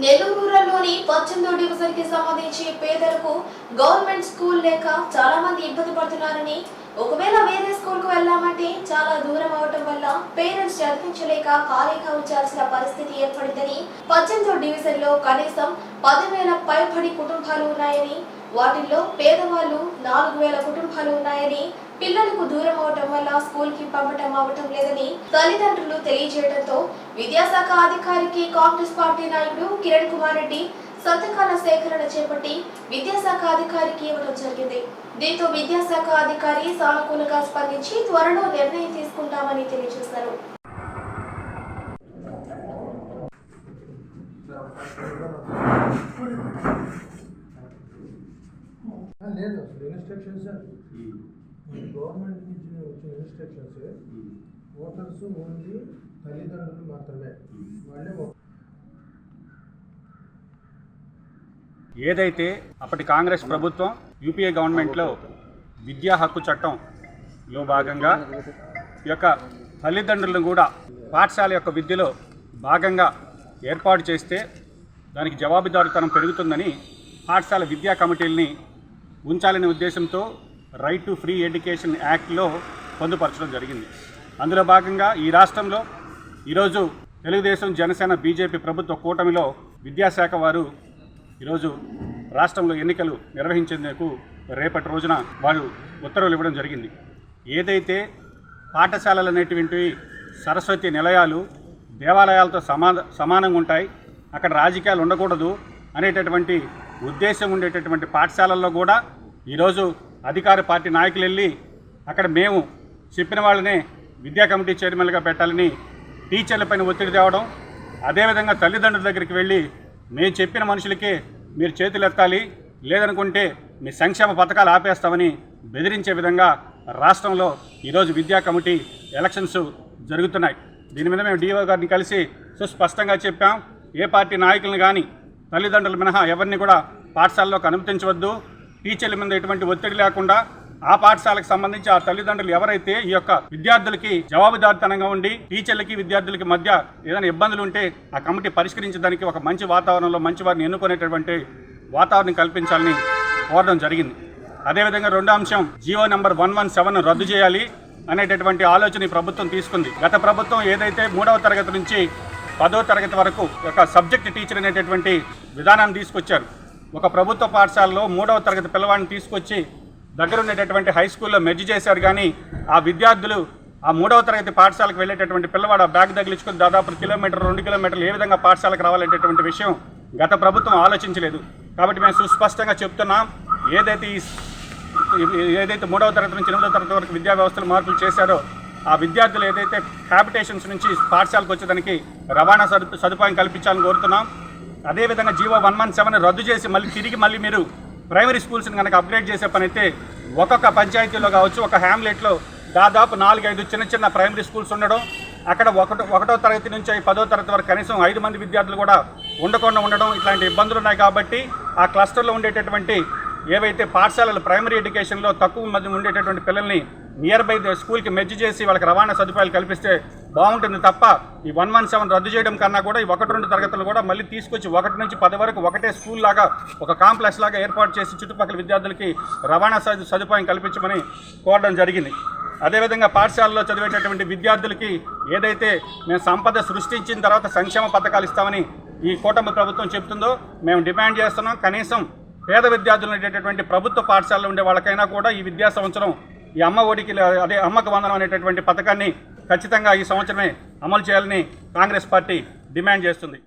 నెల్లూరులోని రూరల్లోని పద్దెనిమిదో డివిజన్కి సంబంధించి పేదలకు గవర్నమెంట్ స్కూల్ లేక చాలా మంది ఇబ్బంది పడుతున్నారని ఒకవేళ వేరే స్కూల్కు వెళ్ళామంటే చాలా దూరం అవటం వల్ల పేరెంట్స్ చదివించలేక ఖాళీగా ఉంచాల్సిన పరిస్థితి ఏర్పడిందని పద్దెనిమిదో డివిజన్లో కనీసం పదివేల పైబడి కుటుంబాలు ఉన్నాయని వాటిల్లో పేదవాళ్ళు నాలుగు వేల కుటుంబాలు ఉన్నాయని పిల్లలకు దూరం అవటం వల్ల స్కూల్కి పంపటం అవటం లేదని తల్లిదండ్రులు తెలియజేయడంతో విద్యాశాఖ అధికారికి కాంగ్రెస్ పార్టీ నాయకుడు కిరణ్ కుమార్ రెడ్డి సంతకాల సేకరణ చేపట్టి విద్యాశాఖ అధికారికి ఇవ్వడం జరిగింది. దీంతో విద్యాశాఖ అధికారి సానుకూలంగా స్పందించి త్వరలో నిర్ణయం తీసుకుంటామని తెలియజేశారు. లేదు అసలు ఇన్స్ట్రక్షన్స్ గవర్నమెంట్ నుంచి వచ్చిన ఇన్స్ట్రక్షన్స్ ఓటర్స్ ఓన్లీ తల్లిదండ్రులు మాత్రమే. వాళ్ళే ఓ- ఏదైతే అప్పటి కాంగ్రెస్ ప్రభుత్వం యూపీఏ గవర్నమెంట్లో విద్యా హక్కు చట్టంలో భాగంగా ఈ యొక్క తల్లిదండ్రులను కూడా పాఠశాల యొక్క విద్యలో భాగంగా ఏర్పాటు చేస్తే దానికి జవాబుదారీతనం పెరుగుతుందని పాఠశాల విద్యా కమిటీలని ఉంచాలనే ఉద్దేశంతో రైట్ టు ఫ్రీ ఎడ్యుకేషన్ యాక్ట్లో పొందుపరచడం జరిగింది. అందులో భాగంగా ఈ రాష్ట్రంలో ఈరోజు తెలుగుదేశం జనసేన బీజేపీ ప్రభుత్వ కూటమిలో విద్యాశాఖ వారు ఈరోజు రాష్ట్రంలో ఎన్నికలు నిర్వహించేందుకు రేపటి రోజున వారు ఉత్తర్వులు ఇవ్వడం జరిగింది. ఏదైతే పాఠశాలలు అనేటువంటివి సరస్వతి నిలయాలు దేవాలయాలతో సమా సమానంగా ఉంటాయి అక్కడ రాజకీయాలు ఉండకూడదు అనేటటువంటి ఉద్దేశం ఉండేటటువంటి పాఠశాలల్లో కూడా ఈరోజు అధికార పార్టీ నాయకులు వెళ్ళి అక్కడ మేము చెప్పిన వాళ్ళనే విద్యా కమిటీ చైర్మన్గా పెట్టాలని టీచర్లపైన ఒత్తిడి తేవడం అదేవిధంగా తల్లిదండ్రుల దగ్గరికి వెళ్ళి మేము చెప్పిన మనుషులకే మీరు చేతులు ఎత్తాలి లేదనుకుంటే మీ సంక్షేమ పథకాలు ఆపేస్తామని బెదిరించే విధంగా రాష్ట్రంలో ఈరోజు విద్యా కమిటీ ఎలక్షన్స్ జరుగుతున్నాయి. దీని మీద మేము డిఓ గారిని కలిసి సుస్పష్టంగా చెప్పాం. ఏ పార్టీ నాయకులను కానీ తల్లిదండ్రులు మినహా ఎవరిని కూడా పాఠశాలలోకి అనుమతించవద్దు. టీచర్ల మీద ఎటువంటి ఒత్తిడి లేకుండా ఆ పాఠశాలకు సంబంధించి ఆ తల్లిదండ్రులు ఎవరైతే ఈ యొక్క విద్యార్థులకి జవాబుదారితనంగా ఉండి టీచర్లకి విద్యార్థులకి మధ్య ఏదైనా ఇబ్బందులు ఉంటే ఆ కమిటీ పరిష్కరించడానికి ఒక మంచి వాతావరణంలో మంచి వారిని ఎన్నుకునేటటువంటి వాతావరణం కల్పించాలని కోరడం జరిగింది. అదేవిధంగా రెండో అంశం Jio number one one seven రద్దు చేయాలి అనేటటువంటి ఆలోచన ఈ ప్రభుత్వం తీసుకుంది. గత ప్రభుత్వం ఏదైతే మూడవ తరగతి నుంచి పదో తరగతి వరకు ఒక సబ్జెక్ట్ టీచర్ అనేటటువంటి విధానాన్ని తీసుకొచ్చారు. ఒక ప్రభుత్వ పాఠశాలలో మూడవ తరగతి పిల్లవాడిని తీసుకొచ్చి దగ్గర ఉండేటటువంటి హై స్కూల్లో మెర్జ్ చేశారు కానీ ఆ విద్యార్థులు ఆ మూడవ తరగతి పాఠశాలకు వెళ్ళేటటువంటి పిల్లవాడు ఆ బ్యాగ్ తగిలించుకుని దాదాపు కిలోమీటర్ రెండు కిలోమీటర్లు ఏ విధంగా పాఠశాలకు రావాలనేటటువంటి విషయం గత ప్రభుత్వం ఆలోచించలేదు. కాబట్టి మేము సుస్పష్టంగా చెప్తున్నాం ఏదైతే ఈ ఏదైతే మూడవ తరగతి నుంచి ఎనిమిదవ తరగతి వరకు విద్యా వ్యవస్థలు మార్పులు చేశారో ఆ విద్యార్థులు ఏదైతే హ్యాబిటేషన్స్ నుంచి పాఠశాలకు వచ్చేదానికి రవాణా సదు సదుపాయం కల్పించాలని కోరుతున్నాం. అదేవిధంగా జీవో వన్ వన్ సెవెన్ రద్దు చేసి మళ్ళీ తిరిగి మళ్ళీ మీరు ప్రైమరీ స్కూల్స్ని కనుక అప్గ్రేడ్ చేసే పని అయితే ఒక్కొక్క పంచాయతీలో కావచ్చు ఒక హ్యామ్లెట్లో దాదాపు నాలుగైదు చిన్న చిన్న ప్రైమరీ స్కూల్స్ ఉండడం అక్కడ ఒకటో ఒకటో తరగతి నుంచి పదో తరగతి వరకు కనీసం ఐదు మంది విద్యార్థులు కూడా ఉండకుండా ఉండడం ఇట్లాంటి ఇబ్బందులు ఉన్నాయి కాబట్టి ఆ క్లస్టర్లో ఉండేటటువంటి ఏవైతే పాఠశాలలు ప్రైమరీ ఎడ్యుకేషన్లో తక్కువ మంది ఉండేటటువంటి పిల్లల్ని నియర్ బై ద స్కూల్కి మెజ్జు చేసి వాళ్ళకి రవాణా సదుపాయాలు కల్పిస్తే బాగుంటుంది తప్ప ఈ వన్ వన్ సెవెన్ రద్దు చేయడం కన్నా కూడా ఈ ఒకటి రెండు తరగతులు కూడా మళ్ళీ తీసుకొచ్చి ఒకటి నుంచి పది వరకు ఒకటే స్కూల్ లాగా ఒక కాంప్లెక్స్ లాగా ఏర్పాటు చేసి చుట్టుపక్కల విద్యార్థులకి రవాణా సదు సదుపాయం కల్పించమని కోరడం జరిగింది. అదేవిధంగా పాఠశాలలో చదివేటటువంటి విద్యార్థులకి ఏదైతే మేము సంపద సృష్టించిన తర్వాత సంక్షేమ పథకాలు ఇస్తామని ఈ కూటమి ప్రభుత్వం చెప్తుందో మేము డిమాండ్ చేస్తున్నాం. కనీసం పేద విద్యార్థులు ఉండేటటువంటి ప్రభుత్వ పాఠశాలలో ఉండే వాళ్ళకైనా కూడా ఈ విద్యా సంవత్సరం ఈ అమ్మ ఒడికి అదే అమ్మకు వందనం అనేటటువంటి పథకాన్ని ఖచ్చితంగా ఈ సంవత్సరమే అమలు చేయాలని కాంగ్రెస్ పార్టీ డిమాండ్ చేస్తుంది.